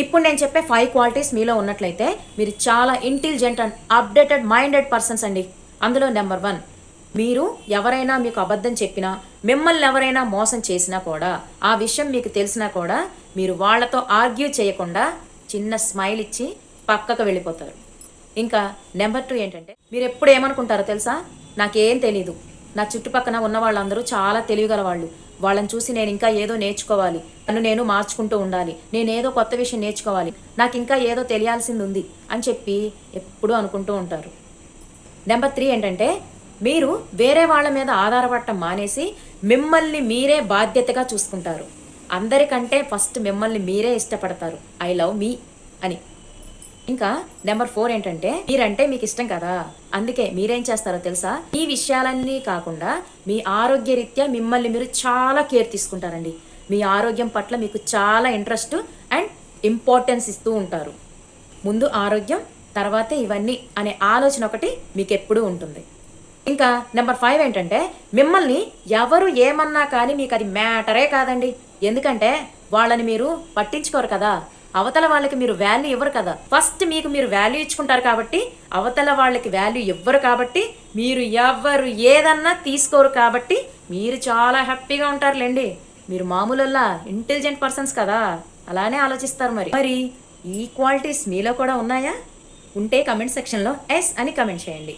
ఇప్పుడు నేను చెప్పే ఫైవ్ క్వాలిటీస్ మీలో ఉన్నట్లయితే మీరు చాలా intelligent and updated minded persons అండి. అందులో నెంబర్ వన్ మీరు ఎవరైనా మీకు అబద్ధం చెప్పినా మిమ్మల్ని ఎవరైనా మోసం చేసినా కూడా ఆ విషయం మీకు తెలిసినా కూడా మీరు వాళ్ళతో ఆర్గ్యూ చేయకుండా చిన్న స్మైల్ ఇచ్చి పక్కకు వెళ్ళిపోతారు. ఇంకా నెంబర్ టూ ఏంటంటే మీరు ఎప్పుడు ఏమనుకుంటారో తెలుసా? నాకేం తెలీదు. నా చుట్టుపక్కన ఉన్న వాళ్ళందరూ చాలా తెలివిగల వాళ్ళు. వాళ్ళని చూసి నేను ఇంకా ఏదో నేర్చుకోవాలి. నన్ను నేను మార్చుకుంటూ ఉండాలి. నేనేదో కొత్త విషయం నేర్చుకోవాలి. నాకు ఇంకా ఏదో తెలియాల్సింది ఉంది అని చెప్పి ఎప్పుడూ అనుకుంటూ ఉంటారు. నెంబర్ త్రీ ఏంటంటే మీరు వేరే వాళ్ళ మీద ఆధారపడటం మానేసి మిమ్మల్ని మీరే బాధ్యతగా చూసుకుంటారు. అందరికంటే ఫస్ట్ మిమ్మల్ని మీరే ఇష్టపడతారు. ఐ లవ్ మీ అని. ఇంకా నెంబర్ ఫోర్ ఏంటంటే మీరంటే మీకు ఇష్టం కదా. అందుకే మీరేం చేస్తారో తెలుసా? ఈ విషయాలన్నీ కాకుండా మీ ఆరోగ్య రీత్యా మిమ్మల్ని మీరు చాలా కేర్ తీసుకుంటారండి. మీ ఆరోగ్యం పట్ల మీకు చాలా ఇంట్రెస్ట్ అండ్ ఇంపార్టెన్స్ ఇస్తూ ఉంటారు. ముందు ఆరోగ్యం తర్వాతే ఇవన్నీ అనే ఆలోచన ఒకటి మీకు ఎప్పుడూ ఉంటుంది. ఇంకా నెంబర్ ఫైవ్ ఏంటంటే మిమ్మల్ని ఎవరు ఏమన్నా కానీ మీకు అది మ్యాటరే కాదండి. ఎందుకంటే వాళ్ళని మీరు పట్టించుకోరు కదా. అవతల వాళ్ళకి మీరు వాల్యూ ఇవ్వరు కదా. ఫస్ట్ మీకు మీరు వాల్యూ ఇచ్చుకుంటారు కాబట్టి అవతల వాళ్ళకి వాల్యూ ఇవ్వరు కాబట్టి మీరు ఎవరు ఏదన్నా తీసుకోరు కాబట్టి మీరు చాలా హ్యాపీగా ఉంటారులేండి. మీరు మామూలులా ఇంటెలిజెంట్ పర్సన్స్ కదా. అలానే ఆలోచిస్తారు మరి. మరి ఈ క్వాలిటీస్ మీలో కూడా ఉన్నాయా? ఉంటే కమెంట్ సెక్షన్లో ఎస్ అని కమెంట్ చేయండి.